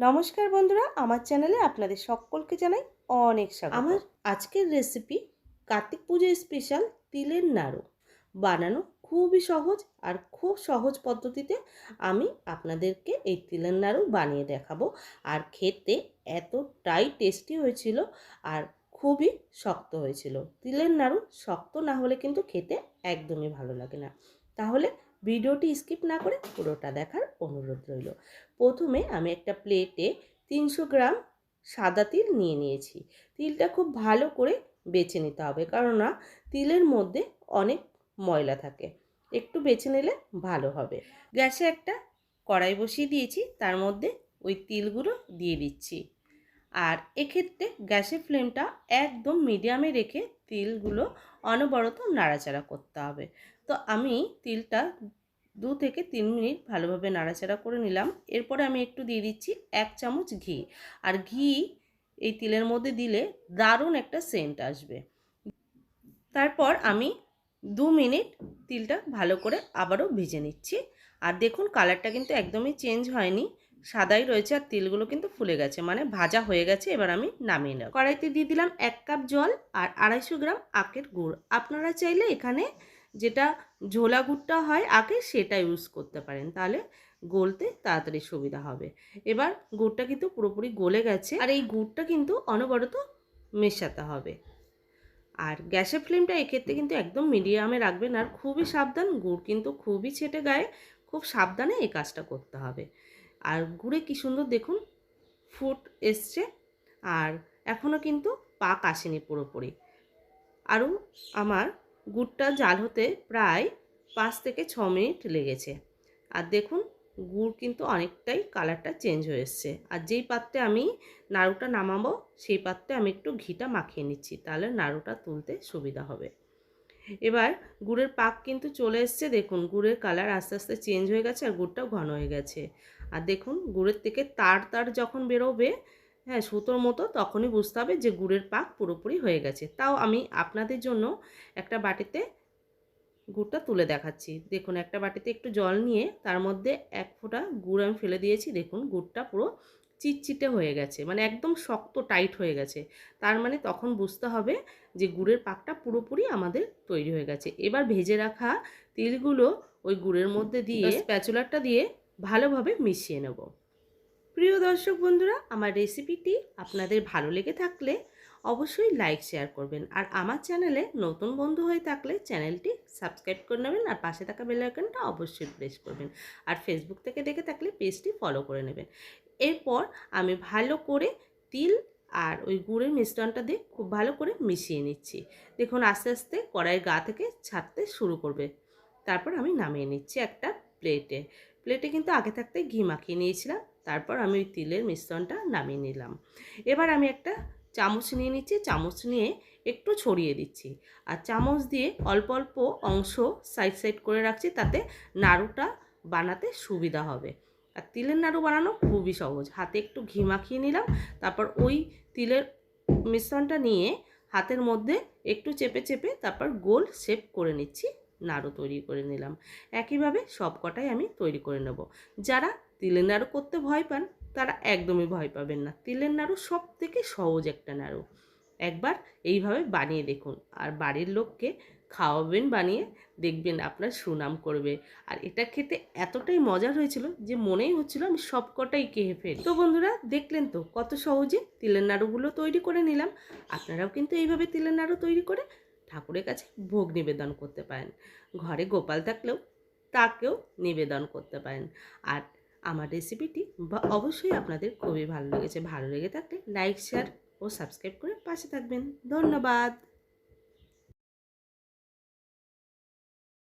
নমস্কার বন্ধুরা, আমার চ্যানেলে আপনাদের সকলকে জানাই অনেক স্বাগত। আমার আজকের রেসিপি কার্তিক পুজো স্পেশাল তিলের নাড়ু। বানানো খুবই সহজ আর খুব সহজ পদ্ধতিতে আমি আপনাদেরকে এই তিলের নাড়ু বানিয়ে দেখাবো। আর খেতে এতটাই টেস্টি হয়েছিল আর খুবই শক্ত হয়েছিল। তিলের নাড়ু শক্ত না হলে কিন্তু খেতে একদমই ভালো লাগে না। তাহলে ভিডিওটি স্কিপ না করে পুরোটা দেখার অনুরোধ রইল। প্রথমে আমি একটা প্লেটে তিনশো গ্রাম সাদা তিল নিয়ে নিয়েছি। তিলটা খুব ভালো করে বেছে নিতে হবে, কেননা তিলের মধ্যে অনেক ময়লা থাকে। একটু বেছে নিলে ভালো হবে। গ্যাসে একটা কড়াই বসিয়ে দিয়েছি, তার মধ্যে ওই তিলগুলো দিয়ে দিচ্ছি। আর এক্ষেত্রে গ্যাসের ফ্লেমটা একদম মিডিয়ামে রেখে তিলগুলো অনবরত নাড়াচাড়া করতে হবে। তো আমি তিলটা দু থেকে তিন মিনিট ভালোভাবে নাড়াচাড়া করে নিলাম। এরপরে আমি একটু দিয়ে দিচ্ছি এক চামচ ঘি। আর ঘি এই তিলের মধ্যে দিলে দারুণ একটা সেন্ট আসবে। তারপর আমি দু মিনিট তিলটা ভালো করে আবারও ভেজে নিচ্ছি। আর দেখুন, কালারটা কিন্তু একদমই চেঞ্জ হয়নি। সাদাই রয়েছে আর তিলগুলো কিন্তু ফুলে গেছে। মানে ভাজা হয়ে গেছে, এবার আমি নামিয়ে নেব। কড়াইতে দিয়ে দিলাম এক কাপ জল আর আড়াইশো গ্রাম আখের গুড়। আপনারা চাইলে এখানে যেটা ঝোলা গুড়টা হয় আগে সেটা ইউজ করতে পারেন। তাহলে গলতে তাড়াতাড়ি সুবিধা হবে। এবার গুড়টা কিন্তু পুরোপুরি গলে গেছে আর এই গুড়টা কিন্তু অনবরত মেশাতে হবে। আর গ্যাসের ফ্লেমটা এক্ষেত্রে কিন্তু একদম মিডিয়ামে রাখবেন আর খুবই সাবধান, গুড় কিন্তু খুবই ছেটে গায়ে, খুব সাবধানে এই কাজটা করতে হবে। আর গুড়ে কি সুন্দর দেখুন, ফুট এসছে। আর এখনও কিন্তু পাক আসেনি পুরোপুরি। আরও আমার গুড়টা জাল হতে প্রায় পাঁচ থেকে ছ মিনিট লেগেছে। আর দেখুন, গুড় কিন্তু অনেকটাই কালারটা চেঞ্জ হয়ে এসছে। আর যেই পাত্রে আমি নাড়ুটা নামাবো, সেই পাত্রে আমি একটু ঘিটা মাখিয়ে নিচ্ছি, তাহলে নাড়ুটা তুলতে সুবিধা হবে। এবার গুড়ের পাক কিন্তু চলে এসছে, দেখুন, গুড়ের কালার আস্তে আস্তে চেঞ্জ হয়ে গেছে আর গুড়টাও ঘন হয়ে গেছে। আর দেখুন, গুড়ের থেকে তার তার যখন বেরোবে হ্যাঁ সুতোর মতো তখনই বুঝতে হবে যে গুড়ের পাক পুরোপুরি হয়ে গেছে। তাও আমি আপনাদের জন্য একটা বাটিতে গুড়টা তুলে দেখাচ্ছি। দেখুন, একটা বাটিতে একটু জল নিয়ে তার মধ্যে এক ফোঁটা গুড় আমি ফেলে দিয়েছি। দেখুন, গুড়টা পুরো চিটচিটে হয়ে গেছে মানে একদম শক্ত টাইট হয়ে গেছে। তার মানে তখন বুঝতে হবে যে গুড়ের পাকটা পুরোপুরি আমাদের তৈরি হয়ে গেছে। এবার ভেজে রাখা তিলগুলো ওই গুড়ের মধ্যে দিয়ে স্প্যাচুলারটা দিয়ে ভালোভাবে মিশিয়ে নেব। প্রিয় দর্শক বন্ধুরা আমার রেসিপিটি আপনাদের ভালো লেগে থাকলে অবশ্যই লাইক শেয়ার করবেন। আর আমার চ্যানেলে নতুন বন্ধু হয়ে থাকলে চ্যানেলটি সাবস্ক্রাইব করে নেবেন আর পাশে থাকা বেল আইকনটা অবশ্যই প্রেস করবেন। আর ফেসবুক থেকে দেখে থাকলে পেজটি ফলো করে নেবেন। এরপর আমি ভালো করে তিল আর ওই গুড়ের মিশ্রণটা দিয়ে খুব ভালো করে মিশিয়ে নিচ্ছি। দেখুন, আস্তে আস্তে কড়াইয়ের গা থেকে ছাড়তে শুরু করবে। তারপর আমি নামিয়ে নিচ্ছি একটা প্লেটে প্লেটে কিন্তু আগে থাকতে ঘি মাখিয়ে নিয়েছিলাম। তারপর আমি ওই তিলের মিশ্রণটা নামিয়ে নিলাম। এবার আমি একটা চামচ নিয়ে নিচ্ছি, চামচ নিয়ে একটু ছড়িয়ে দিচ্ছি। আর চামচ দিয়ে অল্প অল্প অংশ সাইড সাইড করে রাখছি তাতে নাড়ুটা বানাতে সুবিধা হবে। আর তিলের নাড়ু বানানো খুবই সহজ। হাতে একটু ঘি মাখিয়ে নিলাম, তারপর ওই তিলের মিশ্রণটা নিয়ে হাতের মধ্যে একটু চেপে চেপে তারপর গোল শেপ করে নিচ্ছি, নাড়ু তৈরি করে নিলাম। একইভাবে সব কটাই আমি তৈরি করে নেব। যারা তিলের নাড়ু করতে ভয় পান তারা একদমই ভয় পাবেন না। তিলের নাড়ু সব থেকে সহজ একটা নাড়ু। একবার এইভাবে বানিয়ে দেখুন। আর বাড়ির লোককে খাওয়াবেন বানিয়ে দেখবেন আপনার সুনাম করবে। আর এটা খেতে এতটাই মজার হয়েছিল যে মনেই হচ্ছিল আমি সব কটাই খেয়ে ফেলি। তো বন্ধুরা, দেখলেন তো কত সহজে তিলের নাড়ুগুলো তৈরি করে নিলাম। আপনারাও কিন্তু এইভাবে তিলের নাড়ু তৈরি করে ঠাকুরের কাছে ভোগ নিবেদন করতে পারেন। ঘরে গোপাল থাকলেও তাকেও নিবেদন করতে পারেন। আর আমার রেসিপিটি বা অবশ্যই আপনাদের খুবই ভালো লেগেছে। ভালো লেগে থাকলে লাইক শেয়ার ও সাবস্ক্রাইব করে পাশে থাকবেন। ধন্যবাদ।